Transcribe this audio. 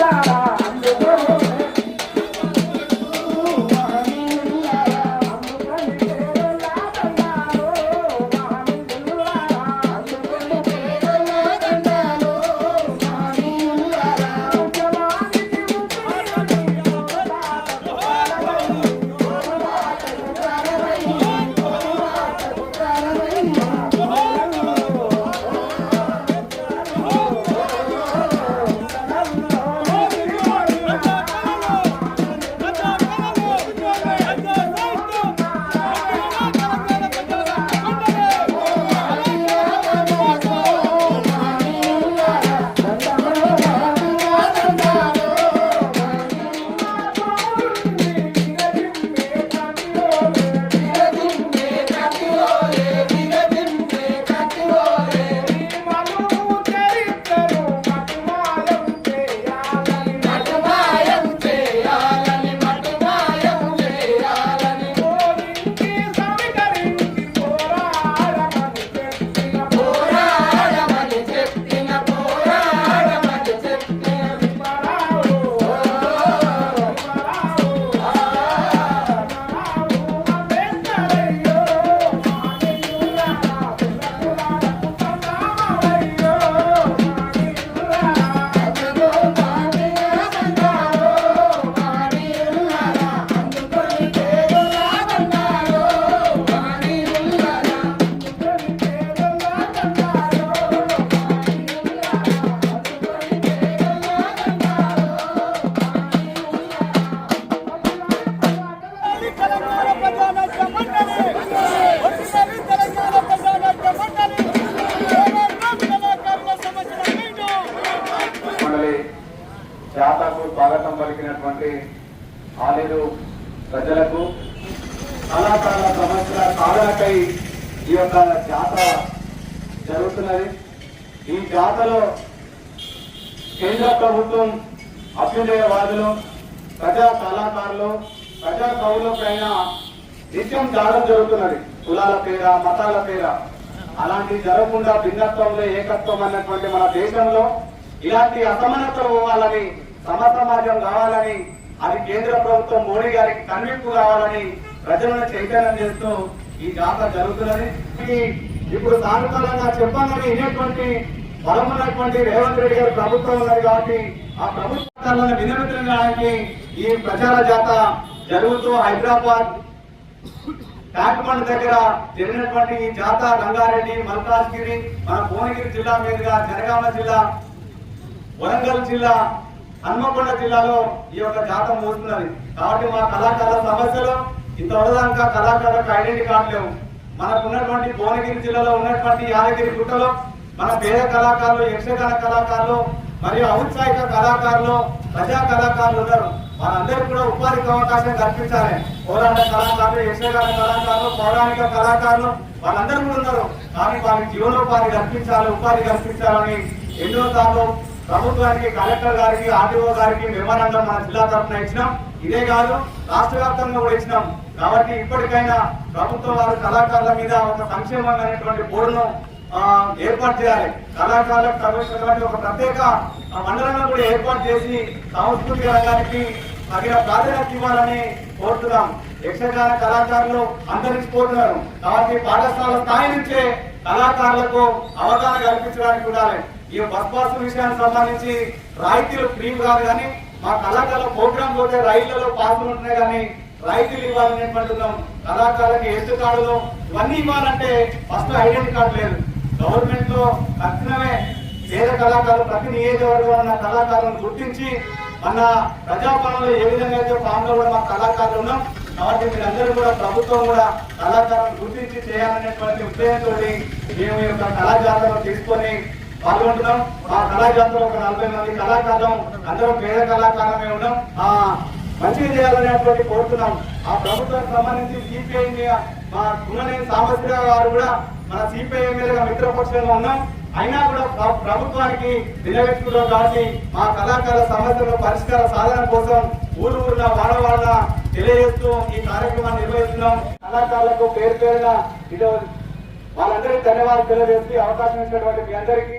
啦啦 జాతరకు స్వాగతం పలికినటువంటి ఆలేరు ప్రజలకు కళాకారుల సంవత్సరాల సాధనకై ఈ యొక్క జాతర జరుగుతున్నది. ఈ జాతరలో కేంద్ర ప్రభుత్వం అభ్యుదయవాదులు ప్రజా కళాకారులు ప్రజా కవులపైన నిత్యం దాడులు జరుగుతున్నది. కులాల పేర మతాల పేర. అలాంటి జరగకుండా భిన్నత్వంలో ఏకత్వం అన్నటువంటి మన దేశంలో ఇలాంటి అసమానతలు పోవాలని సమ సమాజం కావాలని అది కేంద్ర ప్రభుత్వం మోడీ గారికి కన్విప్పు కావాలని ప్రజలను చైతన్యం చేస్తూ ఈ జాతర జరుగుతున్నది. ఇప్పుడు సానుకూలంగా చెప్పాలని వినేటువంటి బలమున్నటువంటి రేవంత్ రెడ్డి గారు ప్రభుత్వం ఉన్నది కాబట్టి ఆ ప్రభుత్వాలను వినియోగించడానికి ఈ ప్రచార జాత జరుగుతూ హైదరాబాద్ కాకమండ దగ్గర జరిగినటువంటి ఈ జాత రంగారెడ్డి మల్కాజ్గిరి మన భువనగిరి జిల్లా మీదుగా జనగామ జిల్లా వరంగల్ జిల్లా హన్మకొండ జిల్లాలో ఈ యొక్క జాతం మూస్తున్నది కాబట్టి మా కళాకారుల సమస్యలు ఇంతవరదాకా కళాకారులకు ఐడెంటిటీ కార్డు లేవు. మనకు ఉన్నటువంటి భువనగిరి జిల్లాలో ఉన్నటువంటి యాదగిరి గుట్టలో మన పేద కళాకారులు యక్షగాన కళాకారులు మరియు ఔత్సాహిక కళాకారులు ప్రజా కళాకారులు ఉన్నారు. వారందరికీ కూడా ఉపాధికి అవకాశం కల్పించాలి. పోరాట కళాకారులు యక్షగాన కళాకారులు పౌరాణిక కళాకారులు వాళ్ళందరూ కూడా ఉన్నారు. కానీ వారికి జీవనోపాధి కల్పించాలి ఉపాధి కల్పించాలని ఎన్నో సార్లు ప్రభుత్వానికి కలెక్టర్ గారికి ఆర్టీఓ గారికి నిర్మాణంగా మన జిల్లా తరఫున ఇచ్చినాం. ఇదే కాదు రాష్ట్ర వ్యాప్తంగా కూడా ఇచ్చినాం. కాబట్టి ఇప్పటికైనా ప్రభుత్వం వారు కళాకారుల మీద ఒక సంక్షేమంగా అనేటువంటి బోర్డును ఏర్పాటు చేయాలి. కళాకారులకు ప్రవేశించడానికి ఒక ప్రత్యేక మండలంగా మండలంలో కూడా ఏర్పాటు చేసి సాంస్కృతిక రంగానికి తగిన ప్రాధాన్యత ఇవ్వాలని కోరుతున్నాం. యక్షగాన కళాకారులు అంతరించిపోతున్నారు. కాబట్టి పాఠశాల స్థాయి నుంచే కళాకారులకు అవగాహన కల్పించడానికి ఉండాలి. ఈ బస్ పాస్ విషయానికి సంబంధించి రాయితీలు ఫ్రీ కాదు కానీ మా కళాకారుల ప్రోగ్రామ్ పోతే రైళ్ళలో పాసులు ఉంటున్నాయి కానీ రాయితీలు ఇవ్వాలని పడుతున్నాం కళాకారులకి ఎత్తు కార్డులు ఇవన్నీ ఇవ్వాలంటే ఫస్ట్ ఐడెంటిటీ కార్డు లేదు. గవర్నమెంట్లో తక్షణమే పేద కళాకారులు ప్రతి నియోజకవర్గంలో ఉన్న కళాకారులను గుర్తించి మన ప్రజాపాలనలో ఏ విధంగా అయితే పాలనలో కూడా మా కళాకారులు ఉన్నాం కాబట్టి మీరందరూ కూడా ప్రభుత్వం కూడా కళాకారులను గుర్తించి చేయాలనేటువంటి ఉద్దేశంతో మేము ఈ యొక్క కళాకారులను తీసుకొని పాల్గొంటున్నాం. ఆ కళాకారులు ఒక నలభై మంది కళాకారం అందరం పేద కళాకారమే ఉన్నాం ఆ మంచిగా చేయాలనేటువంటి కోరుతున్నాం. ఆ ప్రభుత్వానికి సంబంధించి సిపిఐ మా గుణలేని సామర్థ్య గారు కూడా మన సిపిఐ ఎమ్మెల్యేగా మిత్రపక్షంగా ఉన్నాం. అయినా కూడా ప్రభుత్వానికి నిలబెట్టుకున్నాం కాబట్టి మా కళాకారుల సమస్యల పరిష్కార సాధన కోసం ఊరు ఊరున వాడవాడ తెలియజేస్తూ ఈ కార్యక్రమాన్ని నిర్వహిస్తున్నాం. కళాకారులకు పేరు పేరున ఇటు వాళ్ళందరికీ ధన్యవాదాలు తెలియజేసి అవకాశం ఇచ్చినటువంటి మీ అందరికీ.